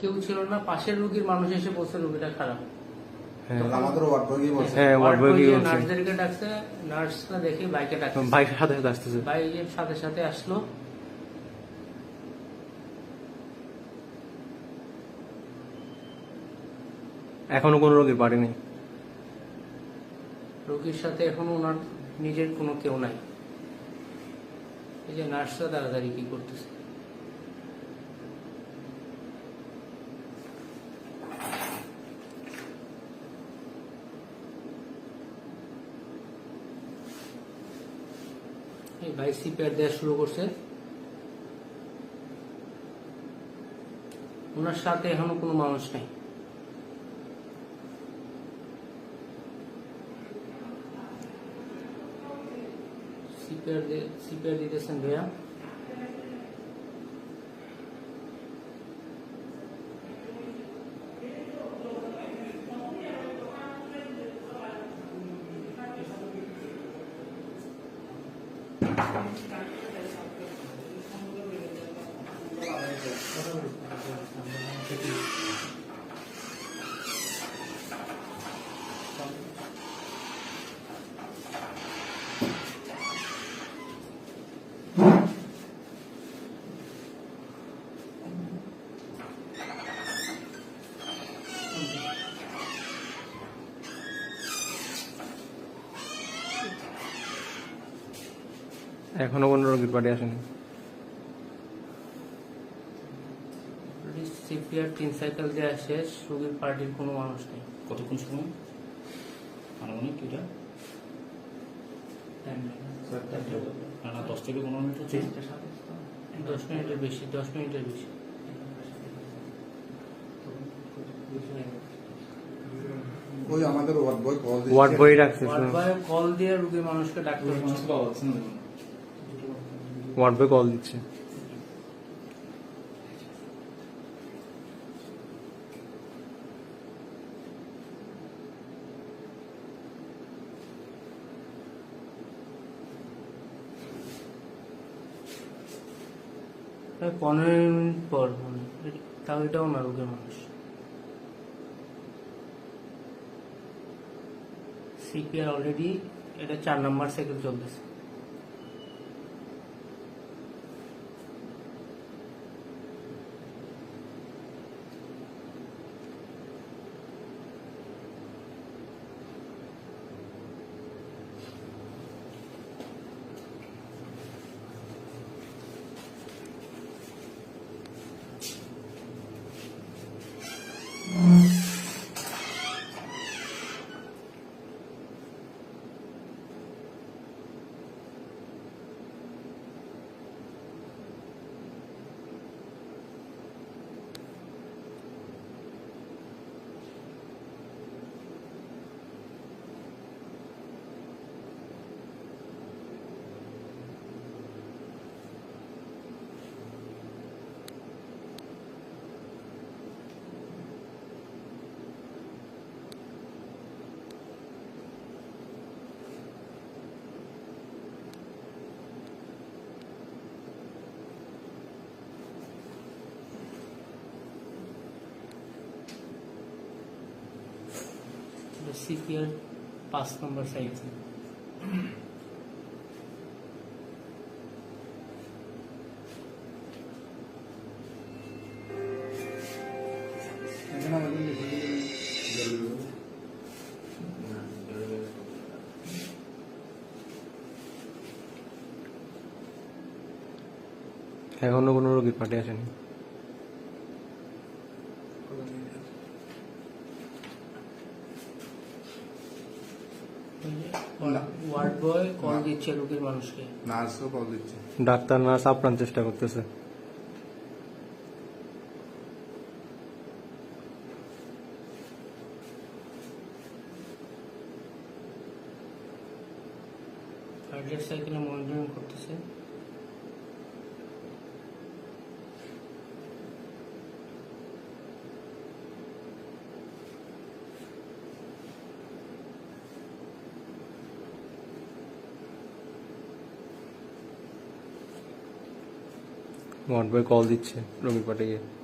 কেউ ছিল না পাশের রুগীর মানুষ এসে বলছে রুগীটা খারাপ। হ্যাঁ। আমাদের ওয়ার্ড বয়ই বলছে। হ্যাঁ, ward boy বলছে? নার্সদেরকে ডাকছে নার্সরা দেখে বাইকে ডাকছে। বাইকের সাথে সাথে আসতেছে। বাইকের সাথে সাথে আসলো। এখনও কোনো রোগীর বাড়ি নেই। রোগীর সাথে এখন ওনার নিজের কোনো কেউ নাই। এই যে নার্সরা তাড়াতাড়ি কি করতেছে? এই ভাই দেওয়া শুরু করছে। ওনার সাথে এখনও কোনো মানুষ নাই। সিপিআর সিপিআর দিতেছেন ভাইয়া। 감사합니다. এখনও কোনো রোগীর বাড়ি আসেনি। সিপিআর তিন সাইকেল দেওয়া শেষ রোগীর পার্টির কোনো মানুষ নেই। কতক্ষণ সময়? আনুমানিক এটা? না না দশ থেকে পনেরো মিনিট হচ্ছে। দশ মিনিটের বেশি দশ মিনিটের বেশি। ওই আমাদের ওয়ার্ড বয় কল ওয়ার্ড বই রাখছে ওয়ার্ড বয় কল দিয়ে রোগীর মানুষকে ডাকতে হচ্ছে পাওয়া যাচ্ছে না। ওয়ার্ড বই কল দিচ্ছে। পনেরো মিনিট পর মানে তাও এটাও না রোগীর মানুষ সিপিআর অলরেডি এটা চার নাম্বার সাইকেল চলতেছে। সিপিআর পাঁচ নম্বর সাইকেল এখানে কোনো রোগীর পার্টি বয় কল দিচ্ছে রোগীর মানুষকে। নার্সও কল দিচ্ছে। ডাক্তার নার্স আপ্রাণ চেষ্টা করতেছে। কার্ডিয়াক সাইকেলে মনিটরিং করতেছে। ওয়ার্ড বয় কল দিচ্ছে রোগীর পাঠিয়ে গিয়ে।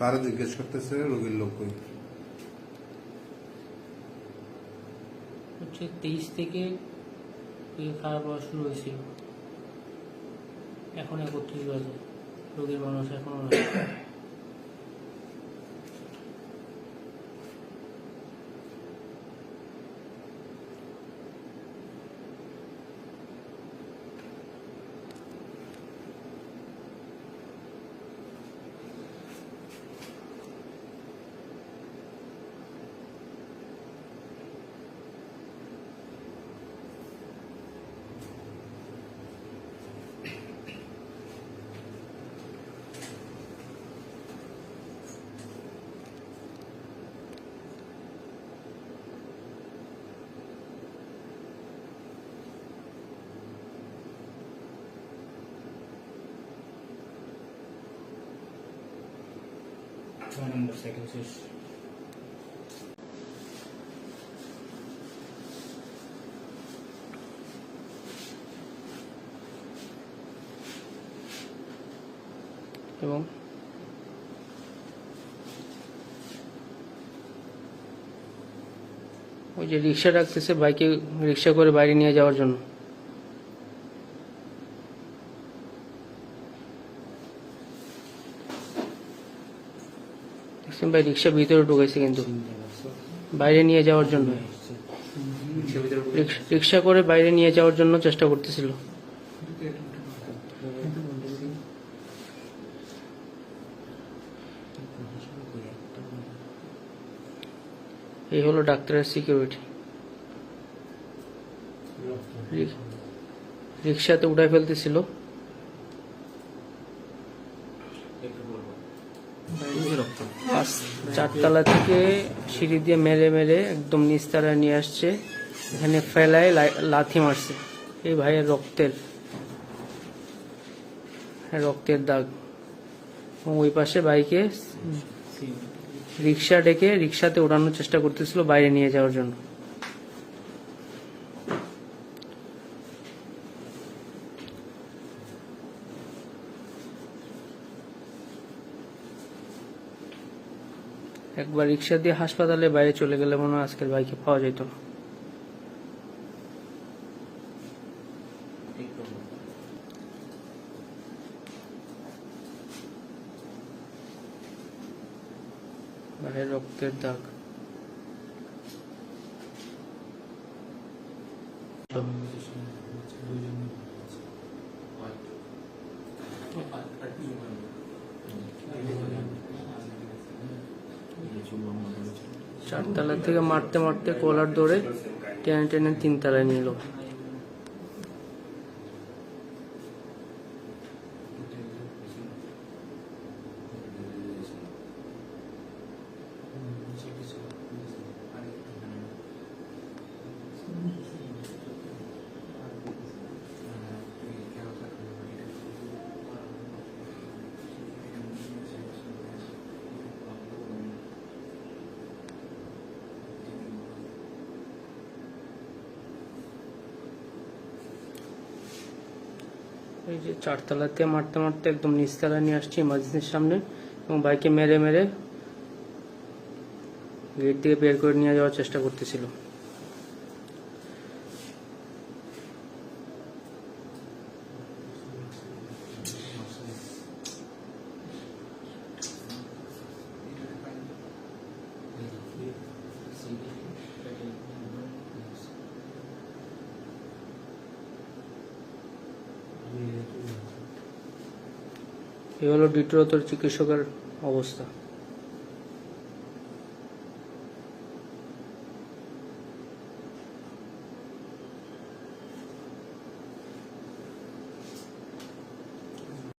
স্যার জিজ্ঞেস করতেছে, রোগীর লোক কই? হচ্ছে তেইশ থেকে খারাপ হওয়া শুরু হয়েছিল। এখন একত্রিশ বাজে। রোগীর মানুষ এখনও ছয় নম্বর সাইকেল এবং? ওই যে রিক্সা রাখতেছে বাইকে রিক্সা করে বাইরে নিয়ে যাওয়ার জন্য। ভাই রিক্সা ভিতরে ঢুকেছে কিন্তু। বাইরে নিয়ে যাওয়ার জন্য। রিক্সা করে বাইরে নিয়ে যাওয়ার জন্য চেষ্টা করতেছিল। এই হলো ডাক্তারের সিকিউরিটি রিক্সাতে উঠাই ফেলতেছিল। পাঁচ চারতলা থেকে সিঁড়ি দিয়ে মেরে মেরে একদম নিস্তারা নিয়ে আসছে। এখানে ফেলায় লাথি মারছে। এই ভাইয়ের রক্তের রক্তের দাগ। ওই পাশে বাইকে রিক্সা ডেকে রিক্সাতে ওড়ানোর চেষ্টা করতেছিল বাইরে নিয়ে যাওয়ার জন্য। একবার রিক্সা দিয়ে হাসপাতালে বাইরে চলে গেলে মনে হয় আজকের বাইকে পাওয়া যেত না। ভাইয়ের রক্তের দাগ। চারতলা থেকে মারতে মারতে কলার ধরে টেনে টেনে তিনতলায় নিল এই যে চারতলাতে মারতে মারতে একদম নিচতলা নিয়ে আসছি ইমার্জেন্সির সামনে, এবং বাইকে মেরে মেরে গেট দিয়ে বের করে নিয়ে যাওয়ার চেষ্টা করতেছিল। এই হলো ডিট্রোতর চিকিৎসকের অবস্থা।